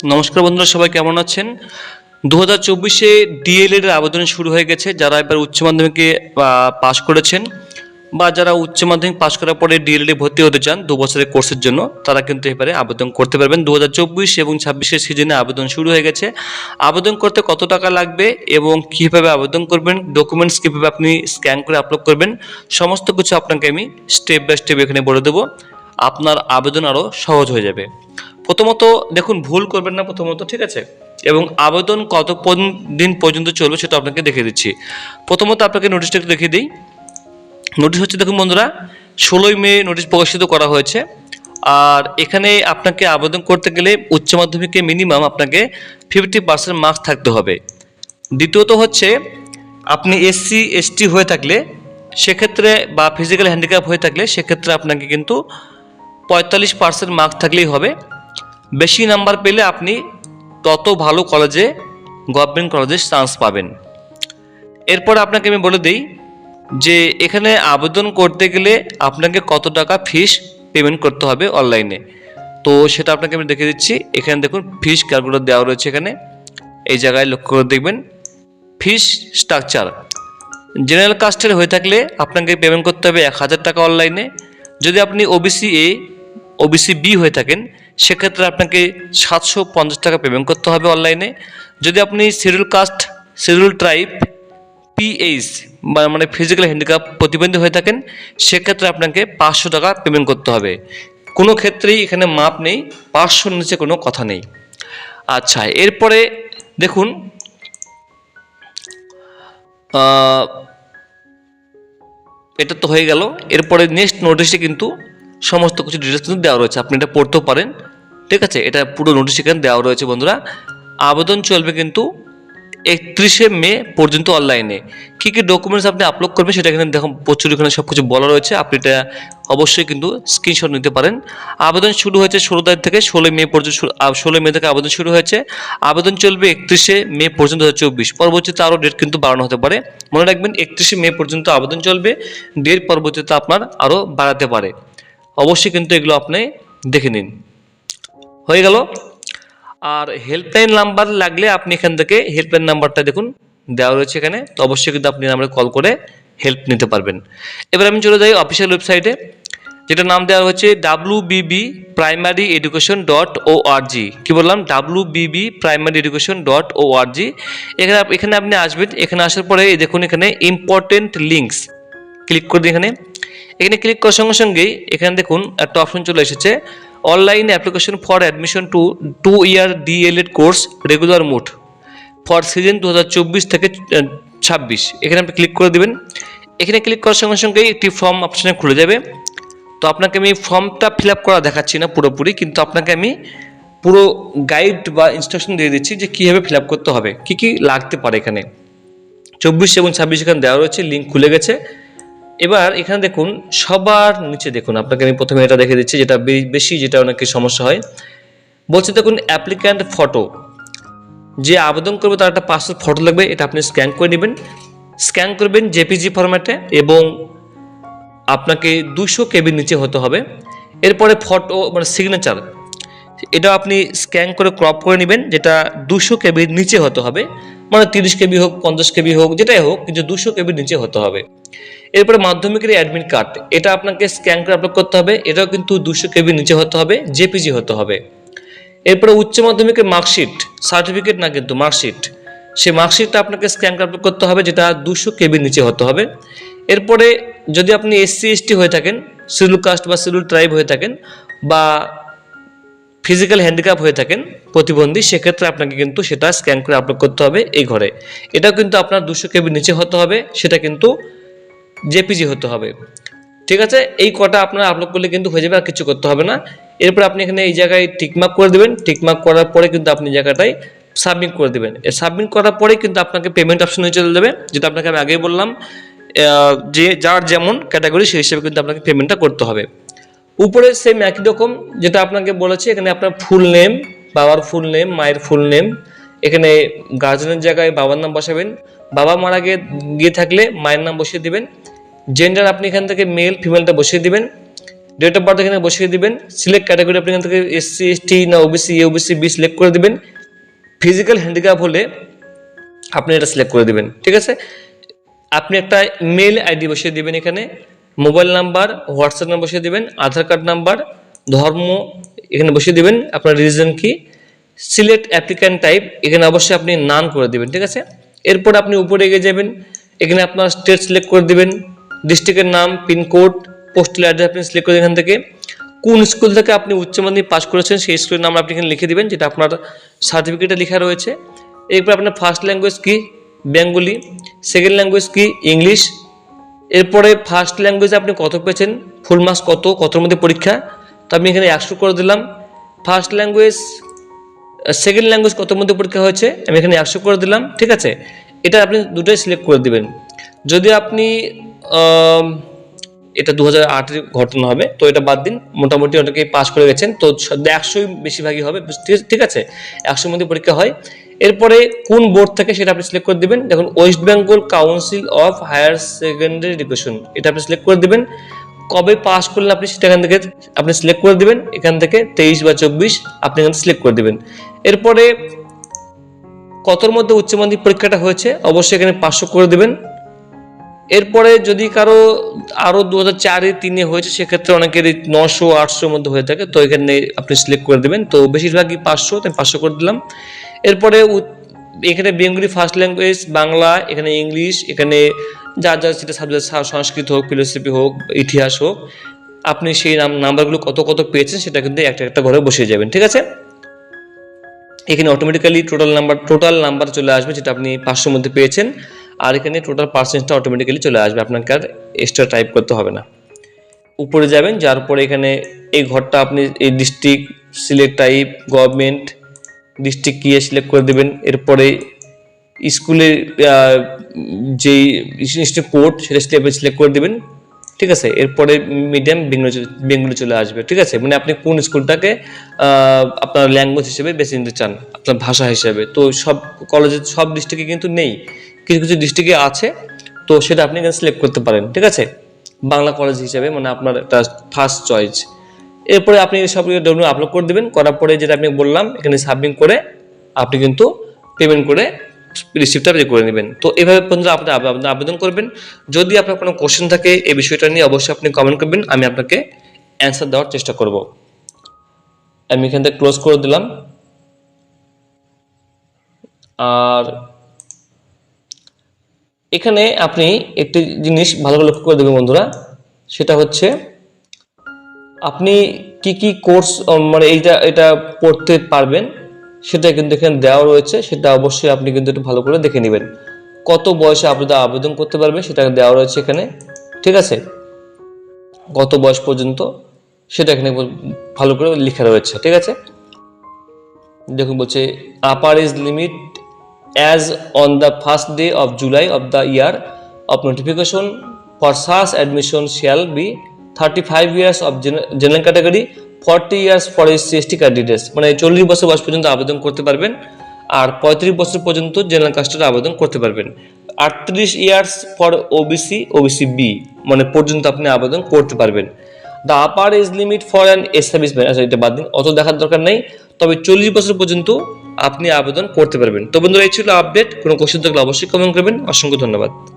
নমস্কার বন্ধুরা, সবাই কেমন আছেন? দু হাজার চব্বিশে ডিএলএড এর আবেদন শুরু হয়ে গেছে, যারা এবার উচ্চ মাধ্যমিকে পাশ করেছেন বা যারা উচ্চ মাধ্যমিক পাশ করার পরে ডিএলএড এ ভর্তি হতে চান দু বছরের কোর্সের জন্য, তারা কিন্তু এবারে আবেদন করতে পারবেন। দু হাজার চব্বিশ এবং ছাব্বিশের সিজনে আবেদন শুরু হয়ে গেছে। আবেদন করতে কত টাকা লাগবে এবং কীভাবে আবেদন করবেন ডকুমেন্টস কীভাবে আপনি স্ক্যান করে আপলোড করবেন, সমস্ত কিছু আপনাকে আমি স্টেপ বাই স্টেপ এখানে বলে দেবো। আপনার আবেদন আরও সহজ হয়ে যাবে। প্রথমত দেখুন, ভুল করবেন না প্রথমত, ঠিক আছে? এবং আবেদন কত দিন পর্যন্ত চলবে সেটা আপনাকে দেখিয়ে দিচ্ছি। প্রথমত আপনাকে নোটিশটা একটু দেখিয়ে দিই। নোটিশ হচ্ছে, দেখুন বন্ধুরা, ষোলোই মে নোটিশ প্রকাশিত করা হয়েছে। আর এখানে আপনাকে আবেদন করতে গেলে উচ্চ মাধ্যমিকে মিনিমাম আপনাকে ফিফটি পার্সেন্ট মার্কস থাকতে হবে। দ্বিতীয়ত হচ্ছে, আপনি এসসি এসটি হয়ে থাকলে, সেক্ষেত্রে বা ফিজিক্যাল হ্যান্ডিক্যাপ হয়ে থাকলে, সেক্ষেত্রে আপনাকে কিন্তু পঁয়তাল্লিশ পার্সেন্ট মার্কস থাকলেই হবে। বেশি নাম্বার পেলে আপনি তত ভালো কলেজে, গভর্নমেন্ট কলেজে চান্স পাবেন। এরপর আপনাকে আমি বলে দিই যে এখানে আবেদন করতে গেলে আপনাকে কত টাকা ফিস পেমেন্ট করতে হবে অনলাইনে তো সেটা আপনাকে আমি দেখে দিচ্ছি। এখানে দেখুন ফিস ক্যালকুলেটর দেওয়া রয়েছে এখানে। এই জায়গায় লক্ষ্য করে দেখবেন। ফিস স্ট্রাকচার জেনারেল কাস্টের হয়ে থাকলে আপনাকে পেমেন্ট করতে হবে এক হাজার টাকা অনলাইনে যদি আপনি ওবিসি এ ওবিসি বি হয়ে থাকেন সেক্ষেত্রে আপনাকে সাতশো পঞ্চাশ টাকা পেমেন্ট করতে হবে অনলাইনে যদি আপনি schedule caste schedule tribe PH মানে ফিজিক্যাল হ্যান্ডিক্যাপ প্রতিবন্ধী হয়ে থাকেন, সেক্ষেত্রে আপনাকে পাঁচশো টাকা পেমেন্ট করতে হবে। কোনো ক্ষেত্রেই এখানে মাপ নেই, পাঁচশোর নিচে কোনো কথা নেই। আচ্ছা এরপরে দেখুন এটা তো হয়ে গেল। এরপরে নেক্সট নোটিশে কিন্তু সমস্ত কিছু ডিটেলস কিন্তু দেওয়া রয়েছে। আপনি এটা পড়তেও পারেন। ঠিক আছে, এটা পুরো নোটিশ এখানে দেওয়া রয়েছে বন্ধুরা। আবেদন চলবে কিন্তু একত্রিশে মে পর্যন্ত অনলাইনে কী কী ডকুমেন্টস আপনি আপলোড করবেন সেটা এখানে দেখুন, প্রচুর এখানে সব কিছু বলা রয়েছে। আপনি এটা অবশ্যই কিন্তু স্ক্রিনশট নিতে পারেন। আবেদন শুরু হয়েছে ষোলো তারিখ থেকে ষোলোই মে পর্যন্ত ষোলোই মে থেকে আবেদন শুরু হয়েছে। আবেদন চলবে একত্রিশে মে পর্যন্ত দু চব্বিশ। পরবর্তীতে আরও ডেট কিন্তু বাড়ানো হতে পারে। মনে রাখবেন, একত্রিশে মে পর্যন্ত আবেদন চলবে। ডেট পরবর্তীতে আপনার আরও বাড়াতে পারে। অবশ্যই কিন্তু এগুলো আপনি দেখে নিন। হয়ে গেল। আর হেল্পলাইন নাম্বার লাগলে আপনি এখান থেকে হেল্পলাইন নাম্বারটা দেখুন, দেওয়া রয়েছে এখানে। তো অবশ্যই কিন্তু আপনি নাম্বারে কল করে হেল্প নিতে পারবেন। এবার আমি চলে যাই অফিসিয়াল ওয়েবসাইটে যেটা নাম দেওয়া হচ্ছে W B primary education dot O RG কী বললাম? W B primary education dot O RG এখানে এখানে আপনি আসবেন, এখানে আসার পরে দেখুন এখানে ইম্পর্টেন্ট লিঙ্কস ক্লিক করে দিন এখানে। এখানে ক্লিক করার সঙ্গে সঙ্গেই এখানে দেখুন একটা অপশন চলে এসেছে online application for admission to two year DElEd course regular mode for session দু হাজার চব্বিশ থেকে ছাব্বিশ। এখানে আপনি ক্লিক করে দেবেন। এখানে ক্লিক করার সঙ্গে সঙ্গেই একটি ফর্ম অপশানে খুলে যাবে। তো আপনাকে আমি ফর্মটা ফিল আপ করা দেখাচ্ছি না পুরোপুরি, কিন্তু আপনাকে আমি পুরো গাইড বা ইনস্ট্রাকশন দিয়ে দিচ্ছি যে কীভাবে ফিল আপ করতে হবে, কী কী লাগতে পারে এখানে। চব্বিশ এবং ছাব্বিশ এখানে দেওয়া রয়েছে লিঙ্ক খুলে গেছে। এবার এখানে দেখুন, সবার নিচে দেখুন, আপনাকে আমি প্রথমে এটা দেখে দিচ্ছি, যেটা বেশি যেটা অনেক সমস্যা হয়। বলছে দেখুন অ্যাপ্লিক্যান্ট ফটো যে আবেদন করবে তার একটা পাসপোর্ট ফটো লাগবে, এটা আপনি স্ক্যান করে নেবেন। স্ক্যান করবেন জেপিজি ফরম্যাটে এবং আপনাকে দুশো কেবির নিচে হতে হবে। এরপরে ফটো মানে সিগনেচার এটা আপনি স্ক্যান করে ক্রপ করে নেবেন, যেটা দুশো কেবির নিচে হতে হবে। মানে তিরিশ কেবি হোক, পঞ্চাশ কেবি হোক, যেটাই হোক, কিন্তু দুশো কেবির নিচে হতে হবে। এরপরে মাধ্যমিকের অ্যাডমিট কার্ড এটা আপনাকে স্ক্যান করে আপলোড করতে হবে, এটাও কিন্তু দুশো কেবির নিচে হতে হবে জেপিজি হতে হবে। এরপরে উচ্চ মাধ্যমিকের মার্কশিট সার্টিফিকেট না কিন্তু মার্কশিট সেই মার্কশিটটা আপনাকে স্ক্যান আপলোড করতে হবে, যেটা দুশো কেবির নিচে হতে হবে। এরপরে যদি আপনি এসসি এসটি হয়ে থাকেন শিডিউল কাস্ট বা শিডিউল ট্রাইব হয়ে থাকেন, বা ফিজিক্যাল হ্যান্ডিক্যাপ হয়ে থাকেন প্রতিবন্ধী, সেক্ষেত্রে আপনাকে কিন্তু সেটা স্ক্যান করে আপলোড করতে হবে এই ঘরে। এটাও কিন্তু আপনার দুশো কেবির নিচে হতে হবে, সেটা কিন্তু জেপিজি হতে হবে। ঠিক আছে? এই কটা আপনার আপলোড করলে কিন্তু হয়ে যাবে আর কিছু করতে হবে না। এরপর আপনি এখানে এই জায়গায় টিকমার্ক করে দেবেন। টিকমার্ক করার পরে কিন্তু আপনি জায়গাটায় সাবমিট করে দেবেন। সাবমিট করার পরে কিন্তু আপনাকে পেমেন্ট অপশনে চলে যাবে, যেটা আপনাকে আমি আগেই বললাম যে যার যেমন ক্যাটাগরি, সেই হিসেবে কিন্তু আপনাকে পেমেন্টটা করতে হবে। উপরে সেম একই রকম যেটা আপনাকে বলেছি, এখানে আপনার ফুল নেম বাবার ফুল নেম মায়ের ফুল নেম এখানে গার্জেনের জায়গায় বাবার নাম বসাবেন, বাবা মারা গিয়ে গিয়ে থাকলে মায়ের নাম বসিয়ে দিবেন জেন্ডার আপনি এখান থেকে মেল ফিমেলটা বসিয়ে দিবেন ডেট অফ বার্থ এখানে বসিয়ে দিবেন সিলেক্ট ক্যাটাগরি আপনি এখান থেকে এসসি এসটি না OBC A OBC B select করে দিবেন ফিজিক্যাল হ্যান্ডিক্যাপ হলে আপনি এটা সিলেক্ট করে দিবেন, ঠিক আছে? আপনি একটা মেল আইডি বসিয়ে দিবেন এখানে মোবাইল নাম্বার, হোয়াটসঅ্যাপ নাম্বার বসিয়ে দিবেন, আধার কার্ড নাম্বার, ধর্ম এখানে বসিয়ে দিবেন, আপনার রিজন কি, সিলেক্ট অ্যাপ্লিক্যান্ট টাইপ, এখানে অবশ্যই আপনি নান করে দিবেন, ঠিক আছে? এরপর আপনি উপরে এগিয়ে যাবেন, এখানে আপনার স্টেট সিলেক্ট করে দিবেন, ডিস্ট্রিক্টের নাম পিনকোড পোস্টাল অ্যাড্রেস আপনি সিলেক্ট করে এখান থেকে। কোন স্কুল থেকে আপনি উচ্চ মাধ্যমিক পাস করেছেন, সেই স্কুলের নাম আপনি এখানে লিখে দিবেন, যেটা আপনার সার্টিফিকেটে লেখা রয়েছে। এরপর আপনার ফার্স্ট ল্যাঙ্গুয়েজ কি, বেঙ্গলি সেকেন্ড ল্যাঙ্গুয়েজ কি, ইংলিশ এরপরে ফার্স্ট ল্যাঙ্গুয়েজে আপনি কত পেয়েছেন? ফুল মার্কস কত? কতর মধ্যে পরীক্ষা? তো আমি এখানে একশো করে দিলাম। ফার্স্ট ল্যাঙ্গুয়েজ সেকেন্ড ল্যাঙ্গুয়েজ কত মধ্যে পরীক্ষা হয়েছে? আমি এখানে একশো করে দিলাম, ঠিক আছে? এটা আপনি দুটোই সিলেক্ট করে দিবেন। যদি আপনি এটা দু হাজার ঘটনা হবে, তো এটা বাদ দিন। মোটামুটি অনেকেই পাস করে গেছেন, তো একশোই বেশিরভাগই হবে, ঠিক আছে? একশোর মধ্যে পরীক্ষা হয়। এরপরে কোন বোর্ড থেকে সেটা আপনি সিলেক্ট করে দিবেন? দেখুন West Bengal council of higher secondary education এটা আপনি সিলেক্ট করে দিবেন। কবে পাস করলে আপনি সেটা এখান থেকে আপনি সিলেক্ট করে দিবেন? এখান থেকে তেইশ বা চব্বিশ আপনি এখানে সিলেক্ট করে দিবেন। এরপরে কতর মধ্যে উচ্চ মাধ্যমিক পরীক্ষাটা হয়েছে? অবশ্যই এখানে পাঁচশো করে দিবেন। এরপরে যদি কারও আরও দু হাজার চারে তিনে হয়েছে, সেক্ষেত্রে অনেকের নশো, আটশোর মধ্যে হয়ে থাকে, তো এখানে আপনি সিলেক্ট করে দেবেন। তো বেশিরভাগই পাঁচশো, তাই পাঁচশো করে দিলাম। এরপরে এখানে বেঙ্গলি ফার্স্ট ল্যাঙ্গুয়েজ বাংলা, এখানে ইংলিশ, এখানে যার যার সেটা সাবজেক্ট সংস্কৃত হোক ফিলোসফি হোক, ইতিহাস হোক, আপনি সেই নাম নাম্বারগুলো কত কত পেয়েছেন সেটা কিন্তু একটা একটা ঘরে বসিয়ে যাবেন, ঠিক আছে? এখানে automatically total number total number চলে আসবে যেটা আপনি পাঁচশোর মধ্যে পেয়েছেন, আর এখানে টোটাল পার্সেন্টটা অটোমেটিক্যালি চলে আসবে, আপনাকে আর এক্সট্রা টাইপ করতে হবে না। উপরে যাবেন, যার পরে এখানে এই ঘরটা আপনি এই district select type government district গিয়ে সিলেক্ট করে দেবেন। এরপরে স্কুলের যেই ইনস্টিটিউট কোড সেটা স্টেপে সিলেক্ট করে দেবেন। ঠিক আছে? এরপরে মিডিয়াম বেঙ্গলি চলে- বেঙ্গলি চলে আসবে। ঠিক আছে? মানে আপনি কোন স্কুলটাকে আপনার ল্যাঙ্গুয়েজ হিসেবে বেছে নিতে চান, আপনার ভাষা হিসেবে। তো সব কলেজে সব ডিস্ট্রিক্টে কিন্তু নেই। কিছু কিছু ডিস্ট্রিক্টে আছে। তো সেটা আপনি সিলেক্ট করতে পারেন। ঠিক আছে? বাংলা কলেজ হিসেবে মানে আপনার একটা ফার্স্ট চয়েস এরপরে আপনি সবগুলো ডকুমেন্ট আপলোড করে দেবেন। করার পরে যেটা আমি বললাম, এখানে সাবমিট করে আপনি কিন্তু পেমেন্ট করে রিসিপ্টটা পে করে নেবেন। তো এভাবে পর্যন্ত আপনি আবেদন- আবেদন করবেন। যদি আপনার কোনো কোশ্চেন থাকে এই বিষয়টা নিয়ে অবশ্যই আপনি কমেন্ট করবেন। আমি আপনাকে অ্যান্সার দেওয়ার চেষ্টা করব। আমি এখান থেকে ক্লোজ করে দিলাম। আর এখানে আপনি একটি জিনিস ভালো করে লক্ষ্য করে দেবেন বন্ধুরা। সেটা হচ্ছে আপনি কি কি কোর্স মানে এইটা, এটা পড়তে পারবেন, সেটা কিন্তু এখানে দেওয়া রয়েছে, সেটা অবশ্যই আপনি কিন্তু একটু ভালো করে দেখে নেবেন। কত বয়সে আপনি আবেদন করতে পারবেন, সেটা দেওয়া রয়েছে এখানে, ঠিক আছে? কত বয়স পর্যন্ত, সেটা এখানে ভালো করে লেখা রয়েছে, ঠিক আছে? দেখুন বলছে upper age limit as on the first day of July of the year of notification for সাস admission shall be 35 years of gen- general category 40 years for SC ST candidates. মানে চল্লিশ বছর বয়স পর্যন্ত আবেদন করতে পারবেন আর পঁয়ত্রিশ বছর পর্যন্ত জেনারেল কাস্টের আবেদন করতে পারবেন। আটত্রিশ years for OBC OBC B মানে পর্যন্ত আপনি আবেদন করতে পারবেন। The upper age limit for an establishment আচ্ছা এটা বাদ দিন, অত দেখার দরকার নেই। তবে চল্লিশ বছর পর্যন্ত আপনি আবেদন করতে পারবেন। তো বন্ধুরা, এই ছিল আপডেট কোনো কোশ্চেন থাকলে অবশ্যই কমেন্ট করবেন। অসংখ্য ধন্যবাদ।